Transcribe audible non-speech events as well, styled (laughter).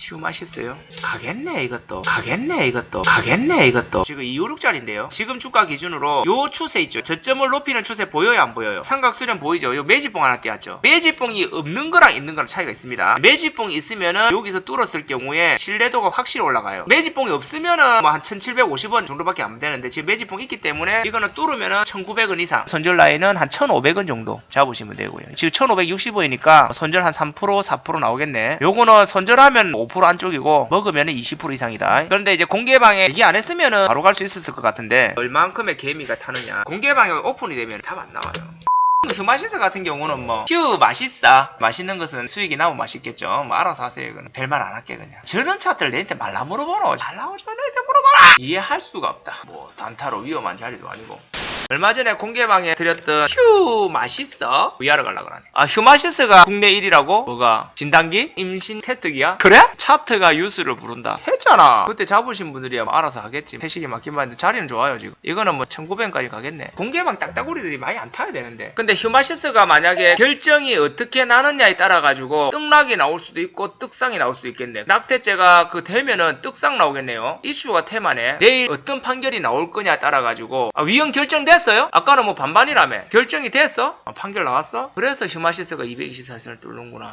휴마시스요? 가겠네 이것도. 가겠네 이것도. 가겠네 이것도. 지금 256짜리인데요. 지금 주가 기준으로 요 추세 있죠? 저점을 높이는 추세 보여요 안 보여요? 삼각수렴 보이죠? 요 매지봉 하나 띄었죠? 매지봉이 없는 거랑 있는 거랑 차이가 있습니다. 매지봉이 있으면은 여기서 뚫었을 경우에 신뢰도가 확실히 올라가요. 매지봉이 없으면은 뭐 한 1750원 정도밖에 안 되는데 지금 매지봉 있기 때문에 이거는 뚫으면은 1900원 이상. 손절 라인은 한 1500원 정도 잡으시면 되고요. 지금 1565이니까 손절 한 3% 4% 나오겠네. 요거는 손절하면 5% 안쪽이고 먹으면 20% 이상이다. 그런데 이제 공개방에 얘기 안 했으면은 바로 갈 수 있었을 것 같은데 얼만큼의 개미가 타느냐. 공개방에 오픈이 되면 답 안 나와요. (laughs) 휴마시스 같은 경우는 뭐 휴 맛있어 맛있는 것은 수익이 나면 맛있겠죠. 뭐 알아서 하세요 이거는. 별말 안 할게 그냥. 저런 차들 내한테 말라 물어보노. 잘 나오지 마 내한테 물어봐라! 이해할 수가 없다. 뭐 단타로 위험한 자리도 아니고 얼마 전에 공개방에 드렸던 휴 맛있어 위하러 가려고 그러네. 아 휴마시스가 국내 1위라고? 뭐가? 진단기? 임신 테스트기야? 그래? 차트가 유스를 부른다. 했잖아. 그때 잡으신 분들이야. 뭐 알아서 하겠지. 태식이 막힌 바인데 자리는 좋아요 지금. 이거는 뭐 1900까지 가겠네. 공개방 딱따구리들이 많이 안 타야 되는데. 근데 휴마시스가 만약에 결정이 어떻게 나느냐에 따라 가지고 떡락이 나올 수도 있고 떡상이 나올 수도 있겠네. 낙태죄가 그 되면은 떡상 나오겠네요. 이슈가 테마네. 내일 어떤 판결이 나올 거냐에 따라 가지고. 아, 위헌 결정됐 어요? 아까는 뭐 반반이라며 결정이 됐어? 아, 판결 나왔어? 그래서 휴마시스가 224선을 뚫는구나